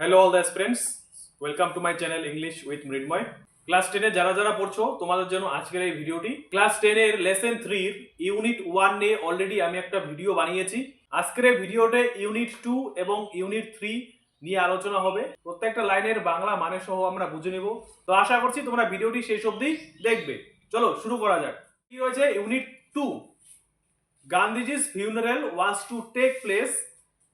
Hello all the friends welcome to my channel English with Mrinmoy class টেনে যারা যারা পড়ছো, তোমাদের জন্য আজকের এই ভিডিওটি ক্লাস টেনের লেসন থ্রির ইউনিট ওয়ান নিয়ে অলরেডি আমি একটা ভিডিও বানিয়েছি। আজকের এই ভিডিওতে ইউনিট টু এবং ইউনিট থ্রি নিয়ে আলোচনা হবে। প্রত্যেকটা লাইনের বাংলা মানে সহ আমরা বুঝে নেব। তো আশা করছি তোমরা ভিডিওটি শেষ অবধি দেখবে। চলো, শুরু করা যাক। কি রয়েছে unit two Gandhiji's funeral was to take place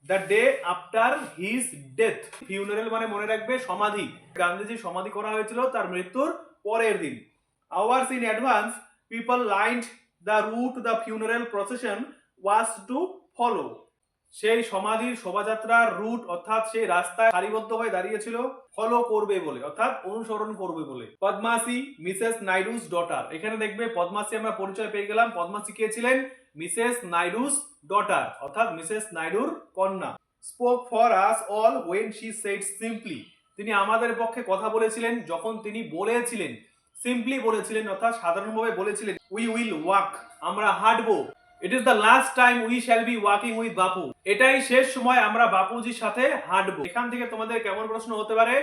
the day after his death funeral মানে মনে রাখবে সমাধি। গান্ধীজি সমাধি করা হয়েছিল তার মৃত্যুর পরের দিন। Hours in advance people lined the route the funeral procession was to follow সেই সমাধির শোভাযাত্রার রুট অর্থাৎ সেই রাস্তায় সারিবদ্ধ হয়ে দাঁড়িয়েছিল ফলো করবে বলে, অর্থাৎ অনুসরণ করবে বলে। পদ্মাসি মিসেস নাইডুস ডটার এখানে দেখবে পদ্মাসি আমরা পরিচয় পেয়ে গেলাম। পদ্মাসি কে ছিলেন? মিসেস নাইডুস ডটার অর্থাৎ মিসেস নাইডুর কন্যা। Spoke for us all when she said simply তিনি আমাদের পক্ষে কথা বলেছিলেন, যখন তিনি বলেছিলেন। সিম্পলি বলেছিলেন, অর্থাৎ সাধারণভাবে বলেছিলেন উই উইল ওয়াক আমরা হাঁটবো। It is the last time we shall be walking with Bapu এটাই শেষ সময় আমরা বাপুজির সাথে হাঁটবো। এখান থেকে তোমাদের কেমন প্রশ্ন হতে পারে?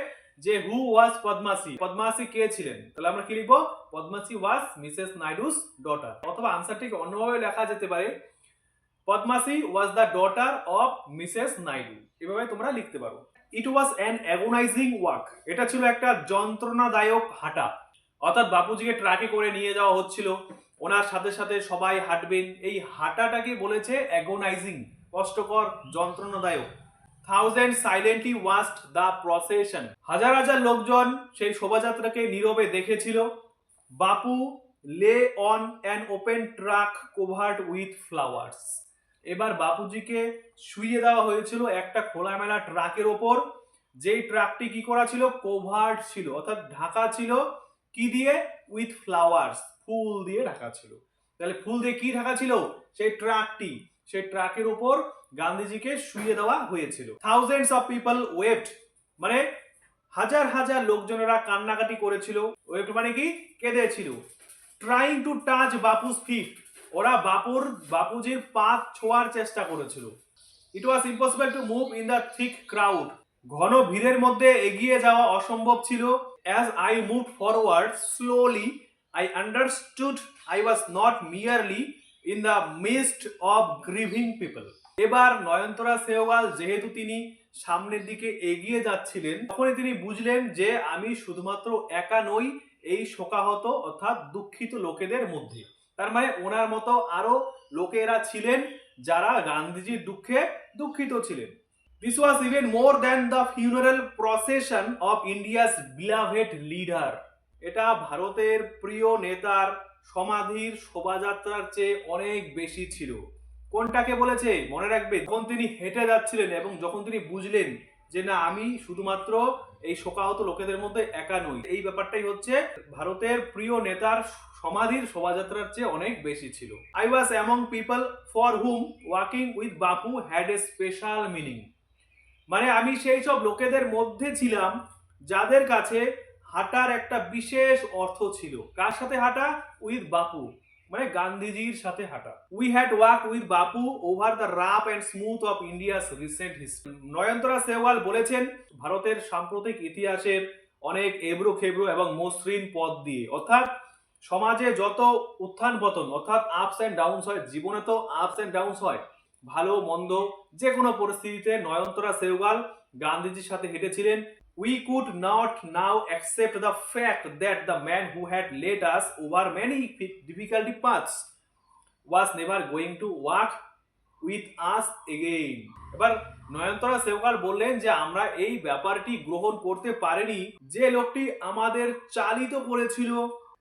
যে হু ওয়াজ পদ্মাসি পদ্মাসি কে ছিলেন? তাহলে আমরা কি লিখব? পদ্মাসি ওয়াজ মিসেস নাইডুস ডটার অথবা আনসারটিকে অন্যভাবে লেখা যেতে পারে। Padmasi was the daughter of Mrs Naidu এভাবে তোমরা লিখতে পারো। It was an agonizing walk এটা ছিল একটা যন্ত্রণাদায়ক হাঁটা। অর্থাৎ বাপুজিকে ট্রাকে করে নিয়ে যাওয়া হচ্ছিল। ওনার সাথে সাথে সবাই হাঁটবেন। এই হাঁটাটাকে বলেছে অ্যাগোনাইজিং কষ্টকর, যন্ত্রণাদায়ক। Thousand silently watched the procession হাজার হাজার লোকজন সেই শোভাযাত্রাকে নীরবে দেখেছিল। Bapu lay on an open truck covered with flowers এবার বাপুজিকে শুইয়ে দেওয়া হয়েছিল একটা খোলামেলা ট্রাকের ওপর। যেই ট্রাকটি কি করা ছিল? কোভার্ড ছিল। অর্থাৎ ঢাকা ছিল কি দিয়ে? উইথ ফ্লাওয়ার্স ফুল দিয়ে ঢাকা ছিল। তাহলে ফুল দিয়ে কি ঢাকা ছিল? সেই ট্রাকটি। সেই ট্রাকের উপর গান্ধীজিকে শুইয়ে দেওয়া হয়েছিল। থাউজেন্ডস অফ পিপল ওয়েট মানে হাজার হাজার লোকজনেরা কান্নাকাটি করেছিল। ওয়েট মানে কি? কেঁদেছিল। Trying to touch Bapu's feet ওরা বাপুর, বাপুজির পা ছোঁয়ার চেষ্টা করেছিল। It was impossible to move in the thick crowd ঘন ভিড়ের মধ্যে এগিয়ে যাওয়া অসম্ভব ছিল। As I move forward slowly I understood I was not merely in the mist of grieving people এবার নয়নতরা সেওয়াল যেহেতু তিনি সামনের দিকে এগিয়ে যাচ্ছিলেন, তখনই তিনি বুঝলেন যে আমি শুধুমাত্র একা নই, এই শোকাহত অর্থাৎ দুঃখিত লোকেদের মধ্যে। তার মানে ওনার মতো আরও লোকেরা ছিলেন যারা গান্ধীজির দুঃখে দুঃখিত ছিলেন। This was even more than the funeral procession of India's beloved leader এটা ভারতের প্রিয় নেতার সমাধির শোভাযাত্রার চেয়ে অনেক বেশি ছিল। কোনটাকে বলেছে? মনে রাখবে, যখন তিনি হেঁটে যাচ্ছিলেন এবং যখন তিনি বুঝলেন যে না, আমি শুধুমাত্র এই শোকাহত লোকেদের মধ্যে একা নই, এই ব্যাপারটাই হচ্ছে ভারতের প্রিয় নেতার সমাধির শোভাযাত্রার চেয়ে অনেক বেশি ছিল। I was among people for whom walking with Bapu had a special meaning মানে আমি সেই সব লোকেদের মধ্যে ছিলাম যাদের কাছে হাঁটার একটা বিশেষ অর্থ ছিল। কার সাথে হাঁটা? উইথ বাপু। মানে গান্ধীজির সাথে হাঁটা। We had walk with Bapu over the rough and smooth of India's recent history Nayantara Sahgal বলেছেন, ভারতের সাম্প্রতিক ইতিহাসের অনেক এবড়ো খেবড়ো এবং মসৃণ পথ দিয়ে। অর্থাৎ সমাজে যত উত্থান পতন, অর্থাৎ আপস অ্যান্ড ডাউনস হয়, জীবনে তো আপস অ্যান্ড ডাউনস হয়, ভালো, মন্দ যে কোনো পরিস্থিতিতে নয়নতরা সেওয়াল গান্ধীজির সাথে হেঁটেছিলেন। We could not now accept the fact that the man who had led us over many difficult paths was never going to walk with us again. এবার নয়নতরা সেবকাল বললেন যে, আমরা এই ব্যাপারটি গ্রহণ করতে পারিনি। যে লোকটি আমাদের চালিত করেছিল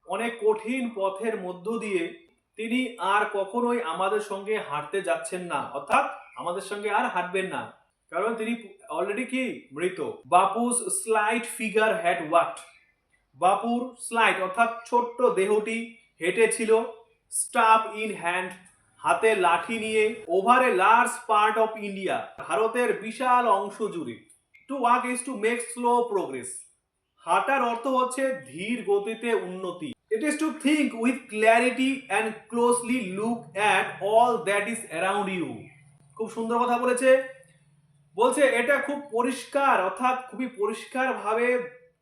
অনেক কঠিন পথের মধ্য দিয়ে, তিনি আর কখনোই আমাদের সঙ্গে হাঁটতে যাচ্ছেন না। অর্থাৎ আমাদের সঙ্গে আর হাঁটবেন না। কারণ তিনি অলরেডি কি? মৃত। Bapu's slight figure had walked বাপুর স্লাইট অর্থাৎ ছোট্ট দেহটি হেঁটেছিল স্টাফ ইন হ্যান্ড হাতে লাঠি নিয়ে over a large part of India ভারতের বিশাল অংশ জুড়ে। To walk is to make slow progress হাঁটার অর্থ হচ্ছে ধীর গতিতে উন্নতি। It is to think with clarity and closely look at all that is around you খুব সুন্দর কথা বলেছে। বলছে এটা খুব পরিষ্কার, অর্থাৎ খুবই পরিষ্কার ভাবে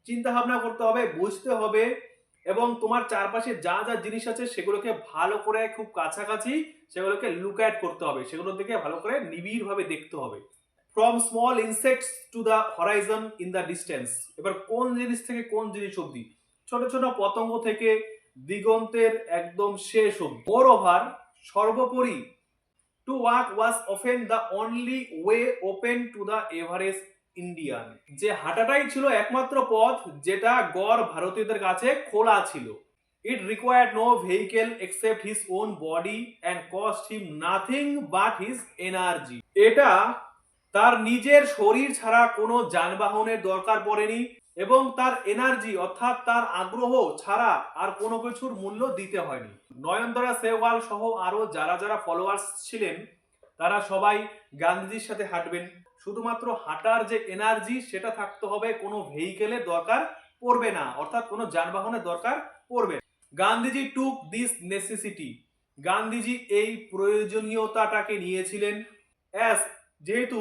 চিন্তা ভাবনা করতে হবে, বুঝতে হবে এবং তোমার চারপাশে যা যা জিনিস আছে সেগুলোকে ভালো করে খুব কাছাকাছি সেগুলোকে লুক অ্যাট করতে হবে, সেগুলোর দিকে ভালো করে নিবিড় ভাবে দেখতে হবে। From small insects to the horizon in the distance এবার কোন জিনিস থেকে কোন জিনিস অবধি? ছোট ছোট পতঙ্গ থেকে দিগন্তের একদম শেষ অবধি। মোর ওভার সর্বোপরি to walk was often the only way open to the average Indian যে হাঁটাটাই ছিল একমাত্র পথ, যেটা গড় ভারতীয়দের কাছে খোলা ছিল। It required no vehicle except his own body and cost him nothing but his energy এটা তার নিজের শরীর ছাড়া কোনো যানবাহনের দরকার পড়েনি। এবং তার এনার্জি অর্থাৎ তার আগ্রহ ছাড়া আর কোনো কিছুর মূল্য দিতে হয়নি। নয়নদরা সেওয়াল সহ আরও যারা যারা ফলোয়ার্স ছিলেন, তারা সবাই গান্ধীজির সাথে হাঁটবেন। শুধুমাত্র হাঁটার যে এনার্জি সেটা থাকতে হবে, কোনো ভেহিকেলে দরকার পড়বে না, অর্থাৎ কোনো যানবাহনের দরকার পড়বে Gandhiji took this necessity Gandhiji এই প্রয়োজনীয়তাটাকে নিয়েছিলেন। অ্যাজ যেহেতু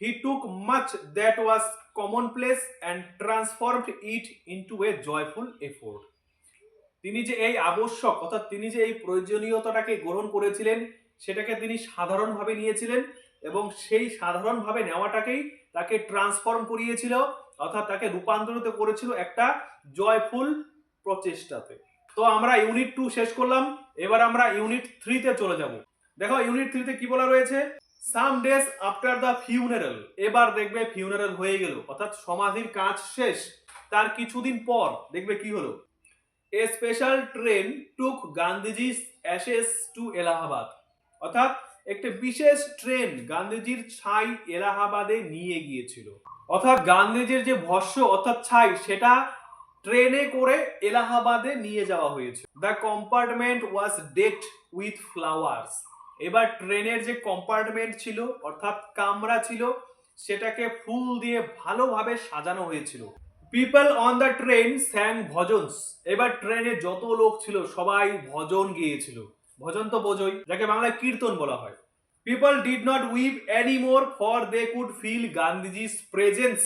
he took much that was commonplace and transformed it into a joyful effort তিনি যে এই আবশ্যক, অর্থাৎ তিনি যে এই প্রয়োজনীয়তাটাকে গ্রহণ করেছিলেন, সেটাকে তিনি সাধারণভাবে নিয়েছিলেন এবং সেই সাধারণভাবে নেওয়াটাকেই তাকে ট্রান্সফর্ম করিয়েছিল, অর্থাৎ তাকে রূপান্তরিত করেছিল একটা জয়ফুল প্রচেষ্টাতে। তো আমরা ইউনিট টু শেষ করলাম, এবার আমরা ইউনিট থ্রিতে চলে যাব। দেখো ইউনিট থ্রিতে কি বলা রয়েছে? Some days after the funeral এবার দেখবে ফিউনারেল হয়ে গেল, অর্থাৎ সমাধির কাজ শেষ। তার কিছুদিন পর দেখবে কি হলো? A special train took Gandhiji ashes to Allahabad অর্থাৎ একটি বিশেষ ট্রেন গান্ধীজির ছাই এলাহাবাদে নিয়ে গিয়েছিল। অর্থাৎ গান্ধীজির যে ভস্য, অর্থাৎ ছাই, সেটা ট্রেনে করে এলাহাবাদে নিয়ে যাওয়া হয়েছে। The compartment was decked with flowers এবার ট্রেনের যে কম্পার্টমেন্ট ছিল, অর্থাৎ কামরা ছিল, সেটাকে ফুল দিয়ে ভালোভাবে সাজানো হয়েছিল। People on the train sang bhajans এবার ট্রেনে যত লোক ছিল, সবাই ভজন গিয়েছিল। ভজন তো বোঝই, যাকে বাংলায় কীর্তন বলা হয়। People did not weep any more for they could feel Gandhiji's presence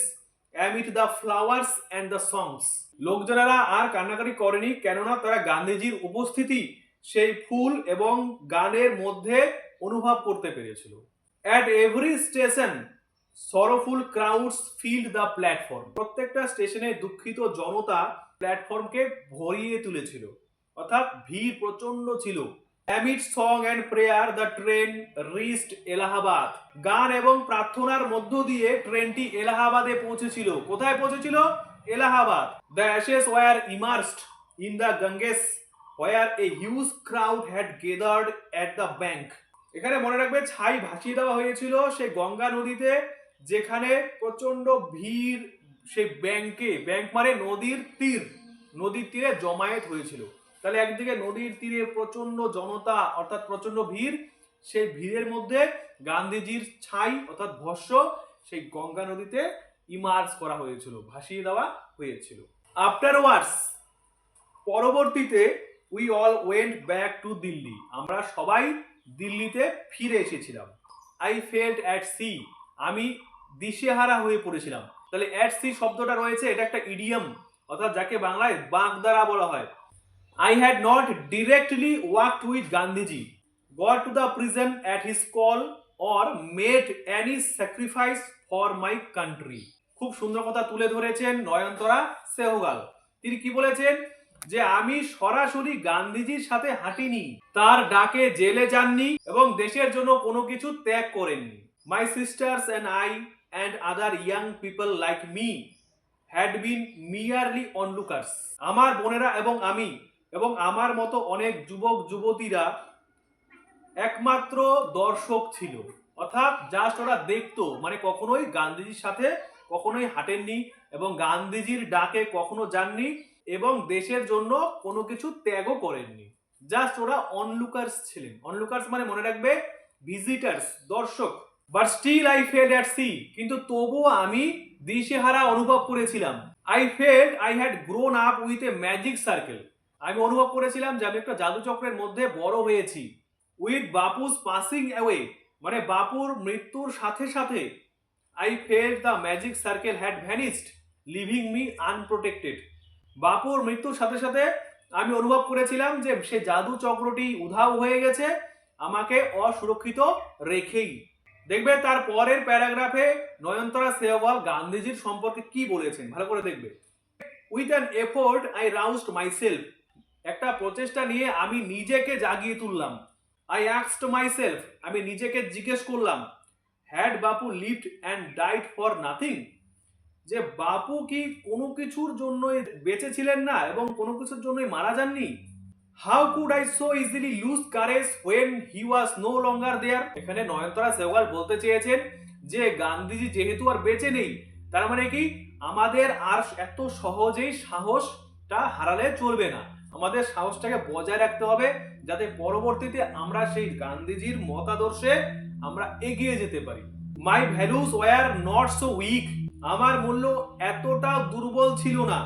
amid the flowers and the songs লোকজনেরা আর কান্নাকাটি করেনি, কেননা তারা গান্ধীজির উপস্থিতি সেই ফুল এবং গানের মধ্যে অনুভব করতে পেরেছিল। At every station sorrowful crowds filled the platform প্রত্যেকটা স্টেশনে দুঃখিত জনতা প্ল্যাটফর্মকে ভরিয়ে তুলেছিল। অর্থাৎ ভিড় প্রচণ্ড ছিল। Amid song and prayer the train reached Allahabad গান এবং প্রার্থনার মধ্য দিয়ে ট্রেনটি এলাহাবাদে পৌঁছেছিল। কোথায় পৌঁছেছিল? Allahabad. The ashes were immersed in the Ganges where a huge crowd had gathered at the bank এখানে মনে রাখবে ছাই ভাসিয়ে দেওয়া হয়েছিল সেই গঙ্গা নদীতে, যেখানে প্রচণ্ড ভিড় সেই ব্যাংকে, ব্যাংক মানে নদীর তীর, নদীর তীরে জমায়েত হয়েছিল। তাহলে একদিকে নদীর তীরে প্রচণ্ড জনতা, অর্থাৎ প্রচণ্ড ভিড়, সেই ভিড়ের মধ্যে গান্ধীজির ছাই, অর্থাৎ ভস্য, সেই গঙ্গা নদীতে ইমার্জ করা হয়েছিল, ভাসিয়ে দেওয়া হয়েছিল। আফটার ওয়ার্ডস পরবর্তীতে we all went back to Delhi আমরা সবাই দিল্লিতে ফিরে এসেছিলাম। আই ফেল্ট অ্যাট সি আমি দিশেহারা হয়ে পড়েছিলাম। তাহলে অ্যাট সি শব্দটা রয়েছে, এটা একটা ইডিয়াম অর্থাৎ যাকে বাংলায় বাগদারা বলা হয়। I had not directly worked with Gandhiji got to the prison at his call or made any sacrifice for my country খুব সুন্দর কথা তুলে ধরেছেন নয়নতরা সেহগাল। তিনি কি বলেছেন? যে আমি সরাসরি গান্ধীজির সাথে হাঁটিনি, তার ডাকে জেলে যাননি এবং দেশের জন্য কোনো কিছু ত্যাগ করেননি। My sisters and I and other young people like me had been merely onlookers আমার বোনেরা এবং আমি এবং আমার মতো অনেক যুবক, যুবতীরা একমাত্র দর্শক ছিল। অর্থাৎ জাস্ট ওরা দেখতো মানে কখনোই গান্ধীজির সাথে কখনোই হাঁটেননি এবং গান্ধীজির ডাকে কখনো যাননি। এবং দেশের জন্য কোনো কিছু ত্যাগও করেননি। জাস্ট ওরা অনলুকার্স ছিলেন। অনলুকার্স মানে মনে রাখবে ভিজিটার্স দর্শক। But still I felt at sea কিন্তু তবুও আমি দিশেহারা অনুভব করেছিলাম। I felt I had grown up with a magic circle আমি অনুভব করেছিলাম যে আমি একটা জাদুচক্রের মধ্যে বড় হয়েছি। উইথ বাপুস পাসিং অ্যাওয়ে মানে বাপুর মৃত্যুর সাথে সাথে I felt the magic circle had vanished leaving me unprotected বাপুর মৃত্যুর সাথে সাথে আমি অনুভব করেছিলাম যে সে জাদু চক্রটি উধাও হয়ে গেছে, আমাকে অসুরক্ষিত রেখেই। দেখবে তার পরের প্যারাগ্রাফে নয়নতারা সেহওয়াল গান্ধীজির সম্পর্কে কি বলেছেন? ভালো করে দেখবে। With an effort I roused myself একটা প্রচেষ্টা নিয়ে আমি নিজেকে জাগিয়ে তুললাম। আই অ্যাক্সড মাইসেলফ আমি নিজেকে জিজ্ঞেস করলাম had Bapu lived and died for nothing যে বাপু কি কোনো কিছুর জন্যই বেঁচে ছিলেন না এবং কোনো কিছুর জন্যই মারা যাননি? How could I so easily lose courage when he was no longer there এখানে নয়নতারা সেওয়াল বলতে চেয়েছেন যে গান্ধীজি যেহেতু আর বেঁচে নেই, তার মানে কি? আমাদের আর এত সহজেই সাহসটা হারালে চলবে না। আমাদের সাহসটাকে বজায় রাখতে হবে যাতে পরবর্তীতে আমরা সেই গান্ধীজির মতাদর্শে আমরা এগিয়ে যেতে পারি। My values were not so weak আমার মূল্য এতটা দুর্বল ছিল না।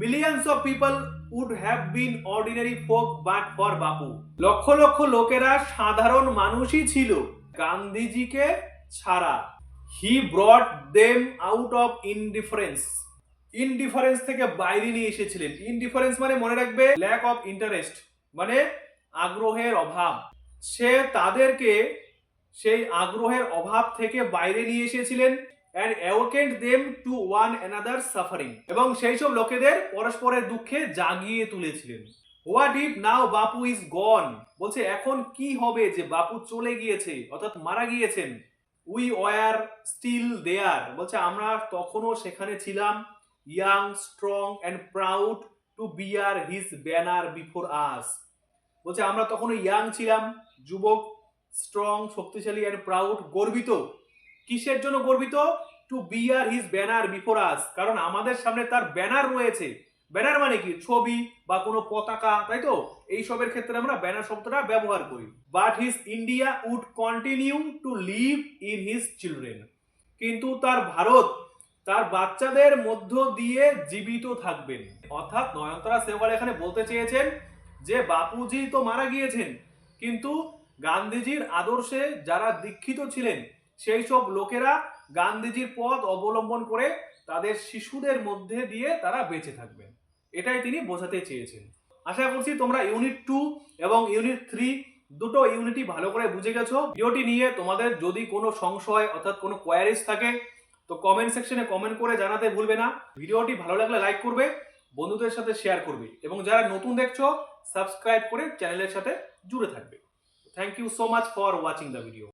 Millions of people would have been ordinary folk but for Bapu লক্ষ লক্ষ লোকেরা সাধারণ মানুষই ছিল, গান্ধীজিকে ছাড়া। He brought them out of indifference indifference থেকে বাইরে নিয়ে এসেছিলেন। ইনডিফারেন্স মানে মনে রাখবে ল্যাক অফ ইন্টারেস্ট মানে আগ্রহের অভাব। সে তাদেরকে সেই আগ্রহের অভাব থেকে বাইরে নিয়ে এসেছিলেন। And awakened them to one another suffering এবং সেই সব লোকেদের পরস্পরের দুঃখে জাগিয়ে তুলেছিলেন। What if now Bapu is গন বলছে, এখন কি হবে যে বাপু চলে গিয়েছে, অর্থাৎ মারা গিয়েছেন? উই ওয়ার স্টিল দেয়ার বলছে, আমরা তখনও সেখানে ছিলাম young strong and proud to bear his banner before us বলছে, আমরা তখনও ইয়াং ছিলাম, যুবক স্ট্রং শক্তিশালী অ্যান্ড প্রাউড গর্বিত। কিসের জন্য গর্বিত? To bear his banner before us কারণ আমাদের সামনে তার ব্যানার রয়েছে। ব্যানার মানে কি? ছবি বা কোনো পতাকা, তাই তো? এই সবের ক্ষেত্রে আমরা ব্যানার শব্দটা ব্যবহার করি। But his India would continue to live in his children কিন্তু তার ভারত, তার বাচ্চাদের মধ্য দিয়ে জীবিত থাকবেন। অর্থাৎ নয়নতারা সেওয়াল এখানে বলতে চেয়েছেন যে, বাপুজি তো মারা গিয়েছেন। কিন্তু গান্ধীজির আদর্শে যারা দীক্ষিত ছিলেন সেই সব লোকেরা গান্ধীজির পথ অবলম্বন করে তাদের শিশুদের মধ্যে দিয়ে তারা বেঁচে থাকবেন এটাই তিনি বোঝাতে চেয়েছেন। আশা করছি তোমরা ইউনিট টু এবং ইউনিট থ্রি দুটো ইউনিটই ভালো করে বুঝে গেছো। ভিডিওটি নিয়ে তোমাদের যদি কোনো সংশয় অর্থাৎ কোনো কোয়ারিজ থাকে, তো কমেন্ট সেকশনে কমেন্ট করে জানাতে ভুলবে না। ভিডিওটি ভালো লাগলে লাইক করবে, বন্ধুদের সাথে শেয়ার করবে এবং যারা নতুন দেখছ সাবস্ক্রাইব করে চ্যানেলের সাথে জুড়ে থাকবে। Thank you so much for watching the video